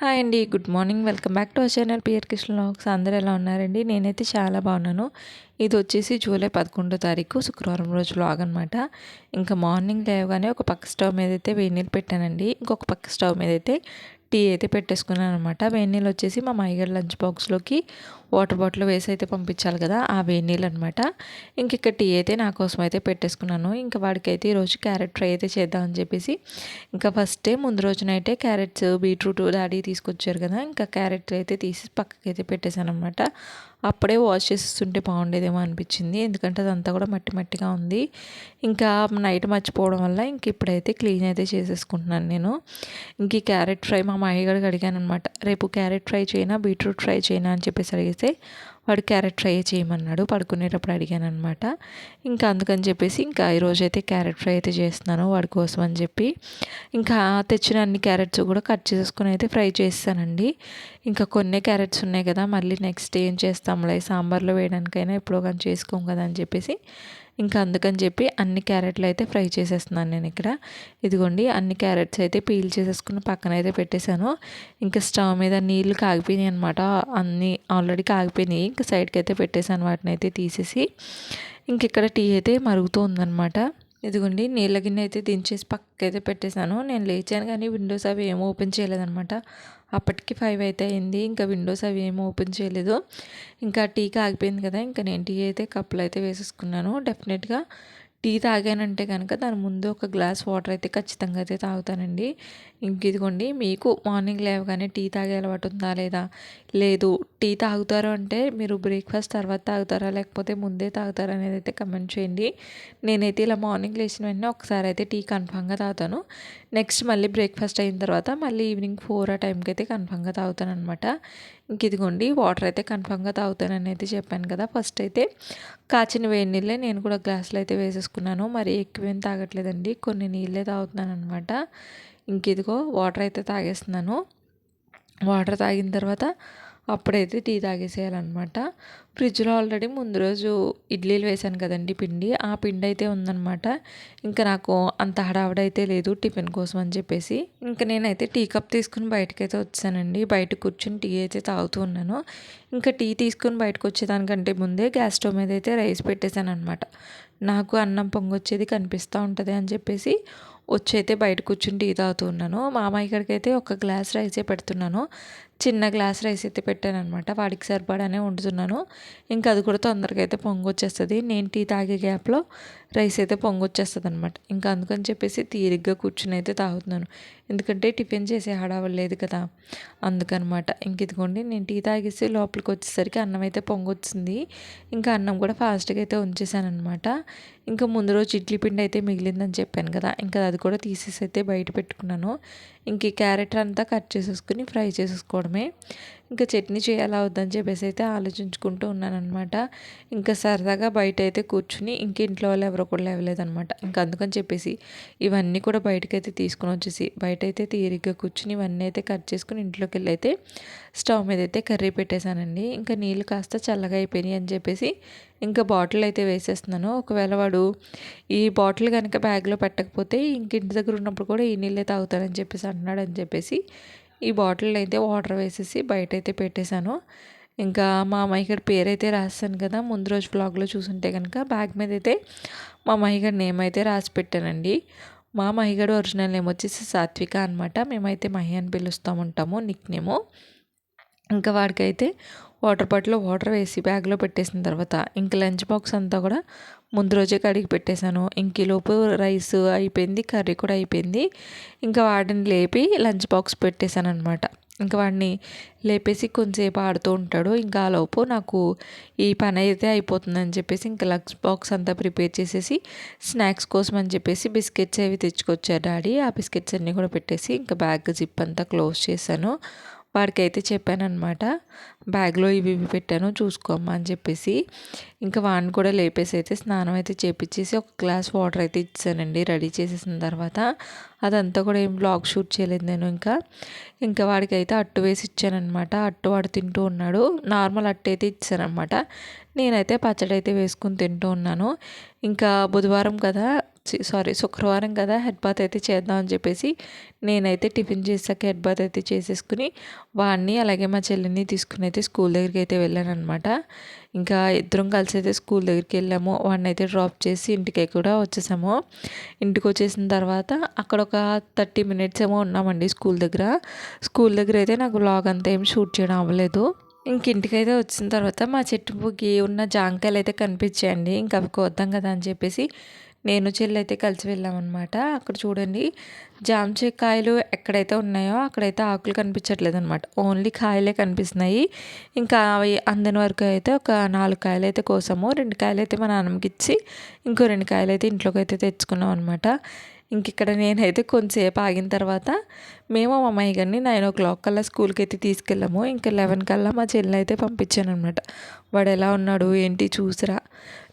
Hi అండి good morning. Welcome back to our channel PR Krishna logs అందరూ ఎలా ఉన్నారండి? నేనైతే చాలా బాగున్నాను. ఇది వచ్చేసి జూలై పదకొండో తారీఖు శుక్రవారం రోజు లాగ్ అనమాట ఇంకా మార్నింగ్ లేవగానే ఒక పక్క స్టవ్ మీద అయితే వేడి నీళ్ళు పెట్టానండి. ఇంకొక పక్క స్టవ్ మీద అయితే టీ అయితే పెట్టేసుకున్నాను అనమాట వేడి నీళ్ళు వచ్చేసి మా మాయగారి లంచ్ బాక్స్లోకి వాటర్ బాటిల్ వేసి అయితే పంపించాలి కదా ఆ వేడి నీళ్ళు అనమాట ఇంక ఇక్కడ టీ అయితే నా కోసం అయితే పెట్టేసుకున్నాను. ఇంకా వాడికైతే ఈరోజు క్యారెట్ ఫ్రై అయితే చేద్దామని చెప్పేసి ఇంకా ఫస్టే ముందు రోజునైతే క్యారెట్స్ బీట్రూట్ డాడీ తీసుకొచ్చారు కదా ఇంకా క్యారెట్ అయితే తీసి పక్కకి అయితే పెట్టేశాను అనమాట అప్పుడే వాష్ చేసేస్తుంటే బాగుండేదేమో అనిపించింది. ఎందుకంటే అదంతా కూడా మట్టి మట్టిగా ఉంది. ఇంకా నైట్ మర్చిపోవడం వల్ల ఇంక ఇప్పుడైతే క్లీన్ అయితే చేసేసుకుంటున్నాను నేను. ఇంక ఈ క్యారెట్ ఫ్రై మా మాయగాడికి అడిగాను అనమాట రేపు క్యారెట్ ఫ్రై చేయనా? బీట్రూట్ ఫ్రై చేయనా? అని చెప్పేసి అడిగితే వాడు క్యారెట్ ఫ్రై చేయమన్నాడు. పడుకునేటప్పుడు అడిగాను అనమాట ఇంకా అందుకని చెప్పేసి ఇంకా ఈరోజు అయితే క్యారెట్ ఫ్రై అయితే చేస్తున్నాను వాడి కోసం అని చెప్పి. ఇంకా తెచ్చిన అన్ని క్యారెట్స్ కూడా కట్ చేసుకుని అయితే ఫ్రై చేస్తానండి. ఇంకా కొన్ని క్యారెట్స్ ఉన్నాయి కదా మళ్ళీ నెక్స్ట్ ఏం చేస్తాంలే సాంబార్లో వేయడానికైనా ఎప్పుడో కానీ చేసుకోం కదా అని చెప్పేసి ఇంకా అందుకని చెప్పి అన్ని క్యారెట్లు అయితే ఫ్రై చేసేస్తున్నాను నేను ఇక్కడ. ఇదిగోండి అన్ని క్యారెట్స్ అయితే పీల్ చేసేసుకుని పక్కన అయితే పెట్టేశాను. ఇంకా స్టవ్ మీద నీళ్ళు కాగిపోయినాయి అనమాట అన్నీ ఆల్రెడీ కాగిపోయినాయి. ఇంకా సైడ్కి అయితే పెట్టేశాను వాటిని అయితే తీసేసి. ఇంక ఇక్కడ టీ అయితే మరుగుతూ ఉందన్నమాట. ఇదిగోండి నీళ్ళ గిన్నె అయితే దించేసి పక్కకైతే పెట్టేశాను. నేను లేచాను కానీ విండోస్ అవి ఏమో ఓపెన్ చేయలేదనమాట అప్పటికి ఫైవ్ అయితే అయింది. ఇంకా విండోస్ అవి ఏమీ ఓపెన్ చేయలేదు. ఇంకా టీ కాగిపోయింది కదా ఇంకా నేను టీ అయితే కప్పులు అయితే వేసేసుకున్నాను. డెఫినెట్గా టీ తాగానంటే కనుక దాని ముందు ఒక గ్లాస్ వాటర్ అయితే ఖచ్చితంగా అయితే తాగుతానండి. ఇంక ఇదిగోండి మీకు మార్నింగ్ లేవగానే టీ తాగే అలవాటు ఉందా లేదా? లేదు. టీ తాగుతారు అంటే మీరు బ్రేక్ఫాస్ట్ తర్వాత తాగుతారా లేకపోతే ముందే తాగుతారా అనేది అయితే కమెంట్ చేయండి. నేనైతే ఇలా మార్నింగ్ లేచిన వెంటనే ఒకసారి అయితే టీ కన్ఫామ్గా తాగుతాను. నెక్స్ట్ మళ్ళీ బ్రేక్ఫాస్ట్ అయిన తర్వాత మళ్ళీ ఈవినింగ్ ఫోర్ ఆ టైంకి అయితే కన్ఫామ్గా తాగుతాను అనమాట ఇంక ఇదిగోండి వాటర్ అయితే కన్ఫామ్గా తాగుతానని అయితే చెప్పాను కదా. ఫస్ట్ అయితే కాచిన వేడి నీళ్ళే నేను కూడా గ్లాసులు అయితే వేసేసుకున్నాను. మరి ఎక్కువేం తాగట్లేదండి కొన్ని నీళ్ళే తాగుతున్నాను అనమాట ఇంక ఇదిగో వాటర్ అయితే తాగేస్తున్నాను. వాటర్ తాగిన తర్వాత అప్పుడైతే టీ తాగేసేయాలన్నమాట. ఫ్రిడ్జ్లో ఆల్రెడీ ముందు రోజు ఇడ్లీలు వేశాను కదండి పిండి. ఆ పిండి అయితే ఉందన్నమాట. ఇంకా నాకు అంత హడావిడైతే లేదు టిఫిన్ కోసం అని చెప్పేసి. ఇంకా నేనైతే టీ కప్ తీసుకుని బయటకైతే వచ్చానండి. బయట కూర్చుని టీ అయితే తాగుతూ ఉన్నాను. ఇంకా టీ తీసుకుని బయటకు వచ్చేదానికంటే ముందే గ్యాస్ స్టవ్ మీద అయితే రైస్ పెట్టేశాను అనమాట నాకు అన్నం పొంగొచ్చేది కనిపిస్తూ ఉంటుంది అని చెప్పేసి వచ్చి అయితే బయట కూర్చుని టీ తాగుతూ ఉన్నాను. మామయ్య ఇక్కడికైతే అయితే ఒక గ్లాస్ రైసే పెడుతున్నాను. చిన్న గ్లాస్ రైస్ అయితే పెట్టాను అనమాట వాడికి సరిపడానే వండుతున్నాను. ఇంకా అది కూడా తొందరగా అయితే పొంగొచ్చేస్తుంది. నేను టీ తాగే గ్యాప్లో రైస్ అయితే పొంగొచ్చేస్తుంది అనమాట ఇంకా అందుకని చెప్పేసి తీరిగ్గా కూర్చుని అయితే తాగుతున్నాను. ఎందుకంటే టిఫిన్ చేసే హడావలేదు కదా. అందుకనమాట ఇంక ఇదిగోండి నేను టీ తాగేసి లోపలికి వచ్చేసరికి అన్నం అయితే పొంగొచ్చింది. ఇంకా అన్నం కూడా ఫాస్ట్గా అయితే ఉంచేసాను అనమాట ఇంకా ముందు రోజు ఇడ్లీ పిండి అయితే మిగిలిందని చెప్పాను కదా. ఇంకా అది కూడా తీసేసి అయితే బయట పెట్టుకున్నాను. ఇంక ఈ క్యారెట్ అంతా కట్ చేసేసుకుని ఫ్రై చేసేసుకోవడమే. ఇంకా చట్నీ చేయాలా వద్దని చెప్పేసి అయితే ఆలోచించుకుంటూ ఉన్నానమాట ఇంకా సరదాగా బయట అయితే కూర్చుని ఇంక ఇంట్లో వాళ్ళు ఎవరో కూడా లేవలేదనమాట ఇంకా అందుకని చెప్పేసి ఇవన్నీ కూడా బయటకైతే తీసుకుని వచ్చేసి బయట అయితే తీరిగ్గా కూర్చుని ఇవన్నీ అయితే కట్ చేసుకుని ఇంట్లోకి వెళ్ళి అయితే స్టవ్ మీద అయితే కర్రీ పెట్టేశానండి. ఇంకా నీళ్ళు కాస్త చల్లగా అయిపోయినాయి అని చెప్పేసి ఇంకా బాటిల్ అయితే వేసేస్తున్నాను. ఒకవేళ వాడు ఈ బాటిల్ కనుక బ్యాగ్లో పెట్టకపోతే ఇంక ఇంటి దగ్గర ఉన్నప్పుడు కూడా ఈ నీళ్ళే తాగుతారని చెప్పేసి అంటున్నాడు అని చెప్పేసి ఈ బాటిల్ అయితే వాటర్ వేసేసి బయట అయితే పెట్టేశాను. ఇంకా మా అమ్మాయి పేరు అయితే రాస్తాను కదా ముందు రోజు బ్లాగ్లో చూసుంటే కనుక బ్యాగ్ మీద అయితే మా అమ్మాయి నేమ్ అయితే రాసి పెట్టానండి. మా మహిగడు ఒరిజినల్ నేమ్ వచ్చేసి సాత్విక అనమాట మేమైతే మహి అని పిలుస్తూ ఉంటాము నిక్ నేము ఇంకా వాడికైతే వాటర్ బాటిల్లో వాటర్ వేసి బ్యాగ్లో పెట్టేసిన తర్వాత ఇంక లంచ్ బాక్స్ అంతా కూడా ముందు రోజే కడిగి పెట్టేశాను. ఇంకలోపు రైస్ అయిపోయింది కర్రీ కూడా అయిపోయింది. ఇంకా వాడిని లేపి లంచ్ బాక్స్ పెట్టేశాను అనమాట ఇంకా వాడిని లేపేసి కొంచెంసేపు ఆడుతూ ఉంటాడు. ఇంకా ఆ లోపు నాకు ఈ పని అయితే అయిపోతుందని చెప్పేసి ఇంకా లంచ్ బాక్స్ అంతా ప్రిపేర్ చేసేసి స్నాక్స్ కోసం అని చెప్పేసి బిస్కెట్స్ అవి తెచ్చుకొచ్చారు డాడీ. ఆ బిస్కెట్స్ అన్నీ కూడా పెట్టేసి ఇంకా బ్యాగ్ జిప్ అంతా క్లోజ్ చేశాను. వాడికి అయితే చెప్పానమాట బ్యాగ్లో ఇవి ఇవి పెట్టాను చూసుకోమ్మా అని చెప్పేసి. ఇంకా వాడిని కూడా లేపేసి అయితే స్నానం అయితే చేపించేసి ఒక గ్లాస్ వాటర్ అయితే ఇచ్చానండి రెడీ చేసేసిన తర్వాత. అదంతా కూడా ఏం బ్లాగ్ షూట్ చేయలేదు నేను ఇంకా. ఇంకా వాడికి అయితే అట్టు వేసి ఇచ్చానమాట అట్టు వాడు తింటూ ఉన్నాడు. నార్మల్ అట్టు అయితే ఇచ్చానమాట నేనైతే పచ్చడి అయితే వేసుకుని తింటూ ఉన్నాను. ఇంకా బుధవారం కదా సారీ శుక్రవారం కదా హెడ్ బాత్ అయితే చేద్దామని చెప్పేసి నేనైతే టిఫిన్ చేసాక హెడ్ బాత్ అయితే చేసేసుకుని వాడిని అలాగే మా చెల్లిని తీసుకుని అయితే స్కూల్ దగ్గరికి అయితే వెళ్ళాను అనమాట ఇంకా ఇద్దరం కలిసి అయితే స్కూల్ దగ్గరికి వెళ్ళాము. వాడిని అయితే డ్రాప్ చేసి ఇంటికి కూడా వచ్చేసాము. ఇంటికి వచ్చేసిన తర్వాత అక్కడ ఒక థర్టీ మినిట్స్ ఏమో ఉన్నామండి స్కూల్ దగ్గర. స్కూల్ దగ్గర అయితే నాకు బ్లాగ్ అంతా ఏం షూట్ చేయడం అవ్వలేదు. ఇంక ఇంటికైతే వచ్చిన తర్వాత మా చెట్టుకి ఉన్న జాంకాయలు అయితే కనిపించాయండి. ఇంకా అవి కొద్దాం కదా అని చెప్పేసి నేను చెల్లి అయితే కలిసి వెళ్ళామన్నమాట అక్కడ చూడండి జామ కాయలు ఎక్కడైతే ఉన్నాయో అక్కడైతే ఆకులు కనిపించట్లేదు అనమాట ఓన్లీ కాయలే కనిపిస్తున్నాయి. ఇంకా అవి అందని వరకు అయితే ఒక నాలుగు కాయలు అయితే కోసాము. రెండు కాయలు అయితే మా నాన్నమ్మకి ఇచ్చి ఇంకో రెండు కాయలు అయితే ఇంట్లోకి అయితే తెచ్చుకున్నాం అనమాట ఇంక ఇక్కడ నేనైతే కొంతసేపు ఆగిన తర్వాత మేము మా అమ్మాయి గారిని నైన్ ఓ క్లాక్ కల్లా స్కూల్కి అయితే తీసుకెళ్ళాము. ఇంకా లెవెన్ కల్లా మా చెల్లి అయితే పంపించాను అనమాట వాడు ఎలా ఉన్నాడు? ఏంటి? చూసిరా?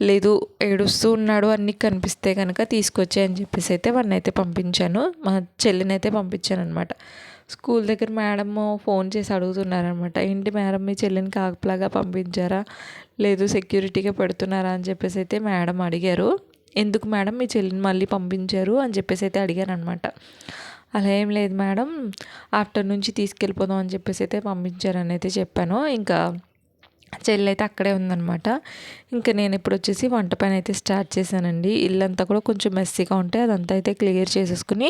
లేదు ఏడుస్తూ ఉన్నాడు. అన్నీ కనిపిస్తే కనుక తీసుకొచ్చాయని చెప్పేసి అయితే వాడిని అయితే పంపించాను. మా చెల్లిని అయితే పంపించాను అనమాట స్కూల్ దగ్గర మేడం ఫోన్ చేసి అడుగుతున్నారనమాట ఏంటి మేడం మీ చెల్లిని కాకపలాగా పంపించారా? లేదు సెక్యూరిటీగా పెడుతున్నారా? అని చెప్పేసి అయితే మేడం అడిగారు. ఎందుకు మేడం మీ చెల్లిని మళ్ళీ పంపించారు అని చెప్పేసి అయితే అడిగాను అనమాట అలా ఏం లేదు మేడం ఆఫ్టర్ నుంచి తీసుకెళ్ళిపోదాం అని చెప్పేసి అయితే పంపించారని అయితే చెప్పాను. ఇంకా చెల్లి అయితే అక్కడే ఉందనమాట ఇంకా నేను ఇప్పుడు వచ్చేసి వంట పైన అయితే స్టార్ట్ చేశానండి. ఇల్లంతా కూడా కొంచెం మెస్సీగా ఉంటే అదంతా అయితే క్లియర్ చేసేసుకుని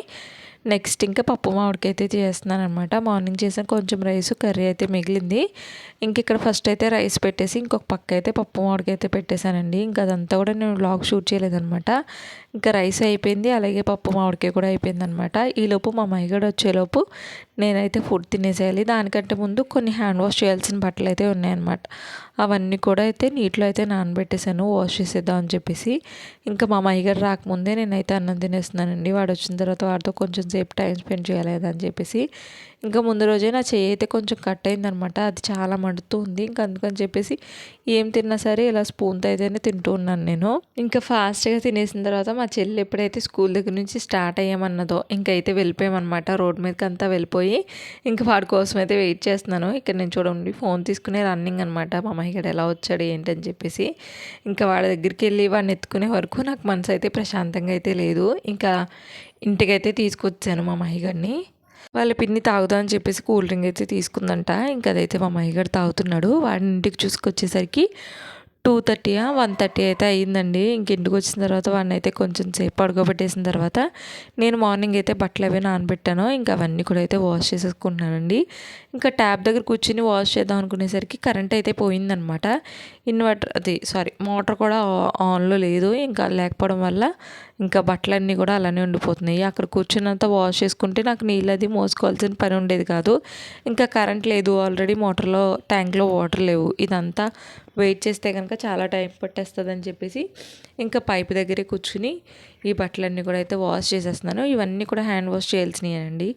నెక్స్ట్ ఇంకా పప్పు మామిడికి అయితే చేస్తున్నాను అనమాట మార్నింగ్ చేసిన కొంచెం రైస్ కర్రీ అయితే మిగిలింది. ఇంక ఇక్కడ ఫస్ట్ అయితే రైస్ పెట్టేసి ఇంకొక పక్క అయితే పప్పు మామిడికి అయితే పెట్టేశానండి. ఇంకా అదంతా కూడా నేను బ్లాగ్ షూట్ చేయలేదనమాట ఇంకా రైస్ అయిపోయింది అలాగే పప్పు మామిడికాయ కూడా అయిపోయింది అనమాట ఈలోపు మా మైగడు వచ్చేలోపు నేనైతే ఫుడ్ తినేసేయాలి. దానికంటే ముందు కొన్ని హ్యాండ్ వాష్ చేయాల్సిన బట్టలు అయితే ఉన్నాయన్నమాట. అవన్నీ కూడా అయితే నీటిలో అయితే నానబెట్టేశాను వాష్ చేసేద్దాం అని చెప్పేసి. ఇంకా మా మైగడు రాకముందే నేనైతే అన్నం తినేస్తున్నానండి. వాడు వచ్చిన తర్వాత వాడితో కొంచెం సేపు టైం స్పెండ్ చేయలేదు అని చెప్పేసి ఇంకా ముందు రోజే నా చెయ్యి అయితే కొంచెం కట్ అయిందనమాట. అది చాలా మడుతూ ఉంది ఇంకా అందుకని చెప్పేసి ఏం తిన్నా సరే ఇలా స్పూన్తో అయితేనే తింటూ ఉన్నాను నేను. ఇంకా ఫాస్ట్గా తినేసిన తర్వాత మా చెల్లి ఎప్పుడైతే స్కూల్ దగ్గర నుంచి స్టార్ట్ అయ్యామన్నదో ఇంకైతే వెళ్ళిపోయామన్నమాట. రోడ్ మీదకి అంతా వెళ్ళిపోయి ఇంకా వాడి కోసం అయితే వెయిట్ చేస్తున్నాను. ఇక్కడ నేను చూడండి ఫోన్ తీసుకునే రన్నింగ్ అనమాట మా ఇక్కడ ఎలా వచ్చాడు ఏంటని చెప్పేసి ఇంకా వాడి దగ్గరికి వెళ్ళి వాడిని ఎత్తుకునే వరకు నాకు మనసు అయితే ప్రశాంతంగా అయితే లేదు. ఇంకా ఇంటికైతే తీసుకొచ్చాను మా మహిగారిని వాళ్ళ పిన్ని తాగుదామని చెప్పేసి కూల్ డ్రింక్ అయితే తీసుకుందంట. ఇంకా అదైతే మా మహిగారు తాగుతున్నాడు. వాడిని ఇంటికి చూసుకొచ్చేసరికి టూ థర్టీయా వన్ థర్టీ అయితే అయ్యిందండి ఇంక ఇంటికి వచ్చిన తర్వాత వాడిని అయితే కొంచెం సేపు పడుకోబెట్టేసిన తర్వాత నేను మార్నింగ్ అయితే బట్టలు అవి నానబెట్టాను. ఇంకా అవన్నీ కూడా అయితే వాష్ చేసేసుకుంటున్నానండి. ఇంకా ట్యాప్ దగ్గర కూర్చుని వాష్ చేద్దాం అనుకునేసరికి కరెంట్ అయితే పోయిందనమాట. ఇన్వర్టర్ అది సారీ మోటార్ కూడా ఆన్లో లేదు ఇంకా లేకపోవడం వల్ల ఇంకా బట్టలన్నీ కూడా అలానే ఉండిపోతున్నాయి. అక్కడ కూర్చున్నంత వాష్ చేసుకుంటే నాకు నీళ్ళు అది మోసుకోవాల్సిన పని ఉండేది కాదు. ఇంకా కరెంట్ లేదు ఆల్రెడీ మోటార్లో ట్యాంక్లో వాటర్ లేవు. ఇదంతా వెయిట్ చేస్తే కనుక చాలా టైం పట్టేస్తుంది అని చెప్పేసి ఇంకా పైప్ దగ్గరే కూర్చుని ఈ బట్టలన్నీ కూడా అయితే వాష్ చేసేస్తున్నాను. ఇవన్నీ కూడా హ్యాండ్ వాష్ చేయాల్సినవి అండి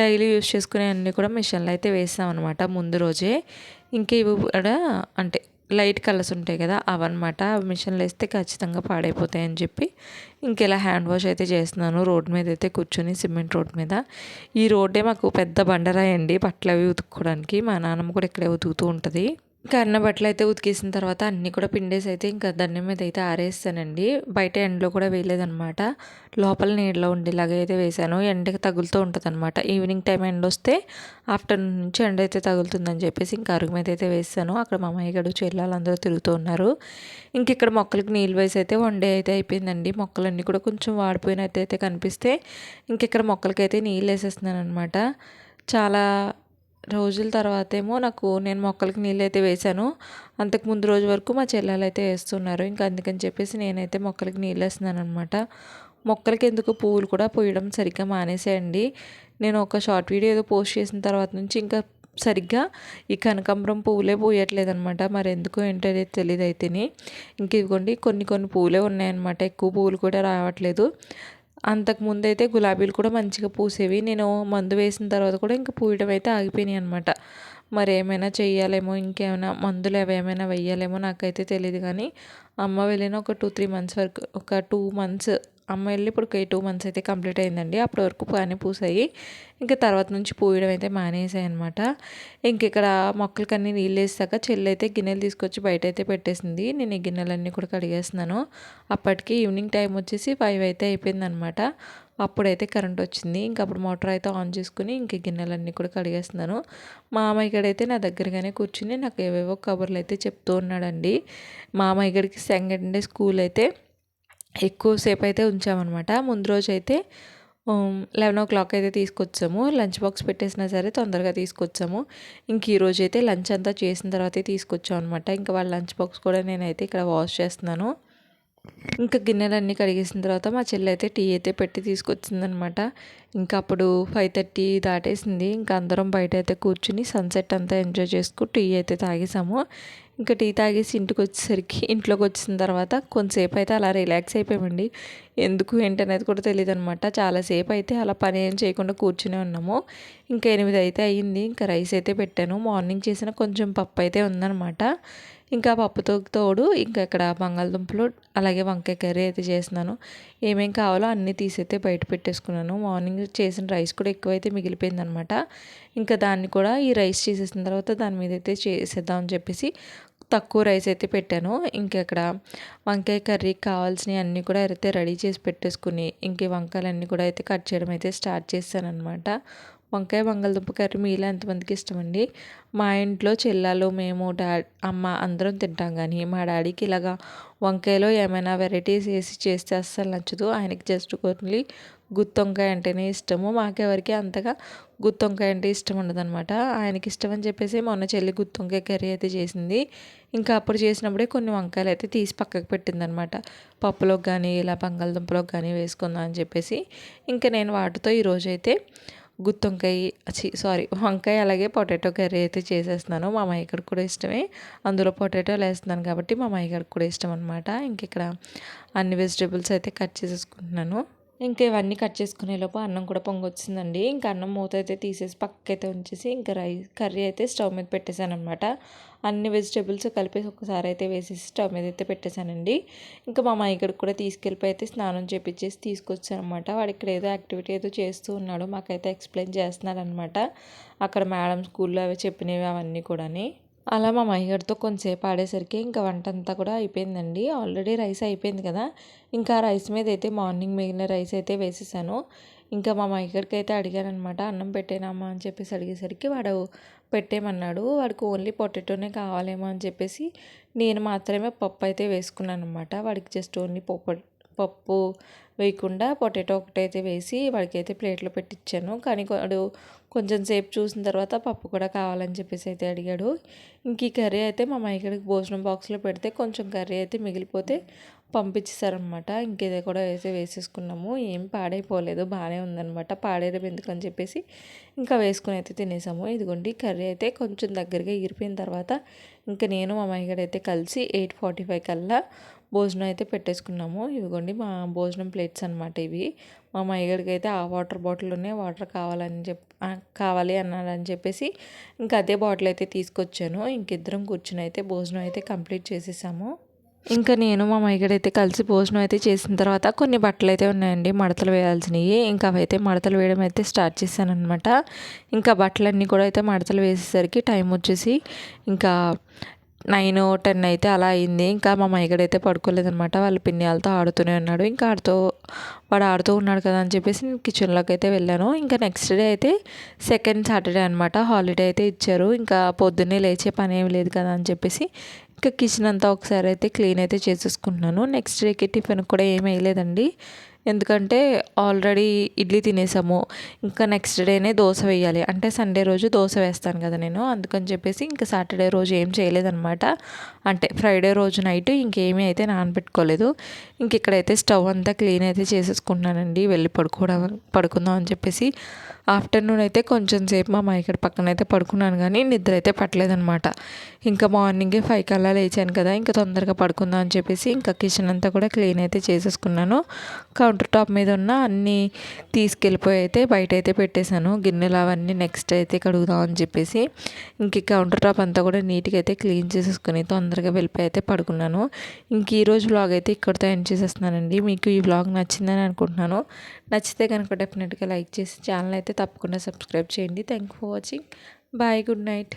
డైలీ యూస్ చేసుకునే అన్నీ కూడా మిషన్లో అయితే వేసాం అనమాట ముందు రోజే. ఇంకా ఇవి కూడా అంటే లైట్ కలర్స్ ఉంటాయి కదా అవన్నమాట. అవి మిషన్లో వేస్తే ఖచ్చితంగా పాడైపోతాయని చెప్పి ఇంకెలా హ్యాండ్ వాష్ అయితే చేస్తున్నాను. రోడ్ మీద అయితే కూర్చొని సిమెంట్ రోడ్ మీద. ఈ రోడ్డే మాకు పెద్ద బండరాయి అండి. బట్టలు అవి ఉతుక్కోవడానికి. మా నాన్నమ్మ కూడా ఇక్కడే ఉతుకుతూ ఉంటుంది. కర్ణ బట్టలు అయితే ఉతికేసిన తర్వాత అన్నీ కూడా పిండేసి అయితే ఇంకా దండం మీద అయితే ఆరేస్తానండి. బయట ఎండలో కూడా వేయలేదనమాట లోపల నీడలో ఉండేలాగా అయితే వేసాను ఎండకి తగులుతూ ఉంటుంది అనమాట ఈవినింగ్ టైం ఎండ వస్తే ఆఫ్టర్నూన్ నుంచి ఎండ అయితే తగులుతుందని చెప్పేసి ఇంకా అరుగు మీద అయితే వేసాను అక్కడ మా అమ్మాయి గడు చెల్లెలు అందరూ తిరుగుతూ ఉన్నారు. ఇంక ఇక్కడ మొక్కలకు నీళ్ళు వేసి అయితే వన్ డే అయితే అయిపోయిందండి. మొక్కలన్నీ కూడా కొంచెం వాడిపోయినట్టయితే కనిపిస్తే ఇంక ఇక్కడ మొక్కలకైతే నీళ్ళు వేసేస్తున్నాను అనమాట చాలా రోజుల తర్వాత ఏమో నాకు నేను మొక్కలకి నీళ్ళు అయితే వేశాను. అంతకు ముందు రోజు వరకు మా చెల్లెలు అయితే వేస్తున్నారు. ఇంకా అందుకని చెప్పేసి నేనైతే మొక్కలకి నీళ్ళు వేస్తున్నాను అనమాట మొక్కలకి ఎందుకు పువ్వులు కూడా పోయడం సరిగ్గా మానేసేయండి. నేను ఒక షార్ట్ వీడియో ఏదో పోస్ట్ చేసిన తర్వాత నుంచి ఇంకా సరిగ్గా ఈ కనకాంబరం పువ్వులే పోయట్లేదు అనమాట మరి ఎందుకు ఏంటో తెలియదు అయితేనే ఇంక ఇదిగోండి కొన్ని కొన్ని పువ్వులే ఉన్నాయన్నమాట. ఎక్కువ పువ్వులు కూడా రావట్లేదు. అంతకుముందు అయితే గులాబీలు కూడా మంచిగా పూసేవి. నేను మందు వేసిన తర్వాత కూడా ఇంకా పూయడం అయితే ఆగిపోయినాయి అనమాట మరి ఏమైనా చేయాలేమో ఇంకేమైనా మందులు అవి ఏమైనా వేయాలేమో నాకైతే తెలియదు కానీ అమ్మ వెళ్ళిన ఒక టూ త్రీ మంత్స్ వరకు ఒక టూ మంత్స్ అమ్మ వెళ్ళి ఇప్పుడు టూ మంత్స్ అయితే కంప్లీట్ అయిందండి. అప్పటి వరకు బాగానే పూసాయి. ఇంకా తర్వాత నుంచి పూయడం అయితే మానేసాయి అనమాట ఇంక ఇక్కడ మొక్కలకన్నీ నీళ్ళు వేసాక చెల్లి అయితే గిన్నెలు తీసుకొచ్చి బయట అయితే పెట్టేసింది. నేను ఈ గిన్నెలన్నీ కూడా కడిగేస్తున్నాను. అప్పటికి ఈవినింగ్ టైం వచ్చేసి ఫైవ్ అయితే అయిపోయిందనమాట అప్పుడైతే కరెంట్ వచ్చింది. ఇంక అప్పుడు మోటార్ అయితే ఆన్ చేసుకుని ఇంక గిన్నెలన్నీ కూడా కడిగేస్తున్నాను. మామయ్య గడైతే నా దగ్గరగానే కూర్చుని నాకు ఏవేవో కబుర్లు అయితే చెప్తూ ఉన్నాడండి. మామయ్య గడికి సెకండ్ డే స్కూల్ అయితే ఎక్కువసేపు అయితే ఉంచామన్నమాట. ముందు రోజు అయితే లెవెన్ ఓ క్లాక్ అయితే తీసుకొచ్చాము. లంచ్ బాక్స్ పెట్టేసినా సరే తొందరగా తీసుకొచ్చాము. ఇంక ఈరోజు అయితే లంచ్ అంతా చేసిన తర్వాతే తీసుకొచ్చాం అనమాట ఇంకా వాళ్ళ లంచ్ బాక్స్ కూడా నేనైతే ఇక్కడ వాష్ చేస్తున్నాను. ఇంకా గిన్నెలన్నీ కడిగేసిన తర్వాత మా చెల్లి అయితే టీ అయితే పెట్టి తీసుకొచ్చిందనమాట ఇంకా అప్పుడు ఫైవ్ థర్టీ దాటేసింది. ఇంకా అందరం బయట అయితే కూర్చుని సన్సెట్ అంతా ఎంజాయ్ చేసుకుని టీ అయితే తాగేసాము. ఇంకా టీ తాగేసి ఇంటికి వచ్చేసరికి ఇంట్లోకి వచ్చిన తర్వాత కొంతసేపు అయితే అలా రిలాక్స్ అయిపోయామండి. ఎందుకు ఏంటనేది కూడా తెలియదు అనమాట చాలాసేపు అయితే అలా పని ఏం చేయకుండా కూర్చునే ఉన్నాము. ఇంకా ఎనిమిది అయితే అయ్యింది. ఇంకా రైస్ అయితే పెట్టాను. మార్నింగ్ చేసిన కొంచెం పప్పు అయితే ఉందనమాట. ఇంకా పప్పుతో తోడు ఇంకా ఇక్కడ బంగాళదుంపలు అలాగే వంకాయ కర్రీ అయితే చేస్తున్నాను. ఏమేం కావాలో అన్నీ తీసైతే బయట పెట్టేసుకున్నాను. మార్నింగ్ చేసిన రైస్ కూడా ఎక్కువైతే మిగిలిపోయిందనమాట. ఇంకా దాన్ని కూడా ఈ రైస్ చేసేసిన తర్వాత దాని మీద అయితే చేసేద్దామని చెప్పేసి తక్కువ రైస్ అయితే పెట్టాను. ఇంకెక్కడ ఇక్కడ వంకాయ కర్రీకి కావాల్సినవి అన్నీ కూడా అయితే రెడీ చేసి పెట్టేసుకుని ఇంక వంకాయలన్నీ కూడా అయితే కట్ చేయడం అయితే స్టార్ట్ చేశాను అనమాట వంకాయ బంగాళదుంప కర్రీ మీలో ఎంతమందికి ఇష్టమండి? మా ఇంట్లో చెల్లెలు మేము డా అమ్మ అందరం తింటాం కానీ మా డాడీకి ఇలాగా వంకాయలో ఏమైనా వెరైటీస్ వేసి చేస్తే అస్సలు నచ్చదు. ఆయనకి జస్ట్ కొన్ని గుత్తొంకాయ అంటేనే ఇష్టము. మాకెవరికి అంతగా గుత్తొంకాయ అంటే ఇష్టం ఉండదన్నమాట. ఆయనకి ఇష్టం అని చెప్పేసి మొన్న చెల్లి గుత్తొంకాయ కర్రీ అయితే చేసింది. ఇంకా అప్పుడు చేసినప్పుడే కొన్ని వంకాయలు అయితే తీసి పక్కకు పెట్టిందనమాట పప్పులోకి కానీ ఇలా బంగాళదుంపలోకి కానీ వేసుకుందాం అని చెప్పేసి. ఇంకా నేను వాటితో ఈరోజైతే గుత్తొంకాయ సారీ వంకాయ అలాగే పొటాటో కర్రీ అయితే చేసేస్తున్నాను. మా మైకడికి కూడా ఇష్టమే. అందులో పొటాటోలు వేస్తున్నాను కాబట్టి మా మైకడికి కూడా ఇష్టం అనమాట ఇంక ఇక్కడ అన్ని వెజిటేబుల్స్ అయితే కట్ చేసేసుకుంటున్నాను. ఇంకా ఇవన్నీ కట్ చేసుకునే లోపు అన్నం కూడా పొంగొచ్చిందండి. ఇంకా అన్నం మూత అయితే తీసేసి పక్కకైతే ఉంచేసి ఇంకా రైస్ కర్రీ అయితే స్టవ్ మీద పెట్టేశాను అనమాట అన్ని వెజిటేబుల్స్ కలిపేసి ఒకసారి అయితే వేసేసి స్టవ్ మీద అయితే పెట్టేశానండి. ఇంకా మా మైగడికి కూడా తీసుకెళ్ళిపోయి అయితే స్నానం చేపించేసి తీసుకొచ్చాను అనమాట వాడు ఇక్కడ ఏదో యాక్టివిటీ ఏదో చేస్తూ ఉన్నాడు. మాకైతే ఎక్స్ప్లెయిన్ చేస్తున్నాడు అనమాట అక్కడ మేడం స్కూల్లో అవి చెప్పినవి అవన్నీ కూడాని. అలా మా మహిగడితో కొంతసేపు ఆడేసరికి ఇంకా వంట అంతా కూడా అయిపోయిందండి. ఆల్రెడీ రైస్ అయిపోయింది కదా. ఇంకా రైస్ మీద అయితే మార్నింగ్ మిగిలిన రైస్ అయితే వేసేసాను. ఇంకా మా మహిగడికి అయితే అడిగాను అనమాట అన్నం పెట్టేనామా? అని చెప్పేసి అడిగేసరికి వాడు పెట్టేమన్నాడు వాడికి ఓన్లీ పొటాటోనే కావాలేమో? అని చెప్పేసి నేను మాత్రమే పప్పు అయితే వేసుకున్నాను అనమాట వాడికి జస్ట్ ఓన్లీ పప్పు పప్పు వేయకుండా పొటాటో ఒకటైతే వేసి వాడికైతే ప్లేట్లో పెట్టించాను కానీ వాడు కొంచెం సేపు చూసిన తర్వాత పప్పు కూడా కావాలని చెప్పేసి అయితే అడిగాడు. ఇంక ఈ కర్రీ అయితే మా మైకడికి భోజనం బాక్స్లో పెడితే కొంచెం కర్రీ అయితే మిగిలిపోతే పంపించేశారనమాట ఇంకేదో కూడా వేసి వేసేసుకున్నాము. ఏం పాడైపోలేదు బాగానే ఉందనమాట పాడేయడం ఎందుకని చెప్పేసి ఇంకా వేసుకుని అయితే తినేసాము. ఇదిగోండి కర్రీ అయితే కొంచెం దగ్గరగా ఎగిరిపోయిన తర్వాత ఇంకా నేను మా మైగడ అయితే కలిసి ఎయిట్ ఫార్టీ ఫైవ్ కల్లా భోజనం అయితే పెట్టేసుకున్నాము. ఇదిగోండి మా భోజనం ప్లేట్స్ అనమాట ఇవి. మా మయ్యగడికి అయితే ఆ వాటర్ బాటిల్లోనే వాటర్ కావాలని చెప్పి కావాలి అన్నాడని చెప్పేసి ఇంకా అదే బాటిల్ అయితే తీసుకొచ్చాను. ఇంకిద్దరం కూర్చుని అయితే భోజనం అయితే కంప్లీట్ చేసేసాము. ఇంకా నేను మా మైగడైతే కలిసి భోజనం అయితే చేసిన తర్వాత కొన్ని బట్టలు అయితే ఉన్నాయండి మడతలు వేయాల్సినవి. ఇంకా అవైతే మడతలు వేయడం అయితే స్టార్ట్ చేశాను అనమాట ఇంకా బట్టలన్నీ కూడా అయితే మడతలు వేసేసరికి టైం వచ్చేసి ఇంకా నైన్ టెన్ అయితే అలా అయింది. ఇంకా మా మైగడైతే పడుకోలేదనమాట వాళ్ళ పిన్నియాలతో ఆడుతూనే ఉన్నాడు. ఇంకా ఆడుతూ వాడు ఆడుతూ ఉన్నాడు కదా అని చెప్పేసి నేను కిచెన్లోకి అయితే వెళ్ళాను. ఇంకా నెక్స్ట్ డే అయితే సెకండ్ సాటర్డే అనమాట హాలిడే అయితే ఇచ్చారు. ఇంకా పొద్దున్నే లేచే పని ఏమి లేదు కదా అని చెప్పేసి ఇంకా కిచెన్ అంతా ఒకసారి అయితే క్లీన్ అయితే చేసేసుకుంటున్నాను. నెక్స్ట్ డేకి టిఫిన్ కూడా ఏమీ వేయలేదండి. ఎందుకంటే ఆల్రెడీ ఇడ్లీ తినేసాము. ఇంకా నెక్స్ట్ డేనే దోశ వేయాలి. అంటే సండే రోజు దోశ వేస్తాను కదా నేను. అందుకని చెప్పేసి ఇంకా సాటర్డే రోజు ఏం చేయలేదన్నమాట. అంటే ఫ్రైడే రోజు నైట్ ఇంకేమీ అయితే నానబెట్టుకోలేదు. ఇంక ఇక్కడైతే స్టవ్ అంతా క్లీన్ అయితే చేసేసుకుంటున్నానండి. వెళ్ళి పడుకోవడం పడుకుందాం అని చెప్పేసి ఆఫ్టర్నూన్ అయితే కొంచెం సేపు మా ఇక్కడ పక్కన అయితే పడుకున్నాను కానీ నిద్ర అయితే పట్టలేదనమాట ఇంకా మార్నింగే ఫైవ్ కల్లా లేచాను కదా ఇంకా తొందరగా పడుకుందాం అని చెప్పేసి ఇంకా కిచెన్ అంతా కూడా క్లీన్ అయితే చేసేసుకున్నాను. కౌంటర్ టాప్ మీద ఉన్న అన్నీ తీసుకెళ్ళిపోయి అయితే బయట అయితే పెట్టేశాను. గిన్నెలు అవన్నీ నెక్స్ట్ అయితే కడుగుదాం అని చెప్పేసి ఇంక కౌంటర్ టాప్ అంతా కూడా నీట్గా అయితే క్లీన్ చేసేసుకుని తొందరగా వెళ్ళిపోయి అయితే పడుకున్నాను. ఇంక ఈరోజు వ్లాగ్ అయితే ఇక్కడితో ఎండ్ చేసేస్తున్నానండి. మీకు ఈ వ్లాగ్ నచ్చిందని అనుకుంటున్నాను. నచ్చితే కనుక డెఫినెట్గా లైక్ చేసి ఛానల్ అయితే తప్పకుండా సబ్స్క్రైబ్ చేయండి. Thank for watching bye good night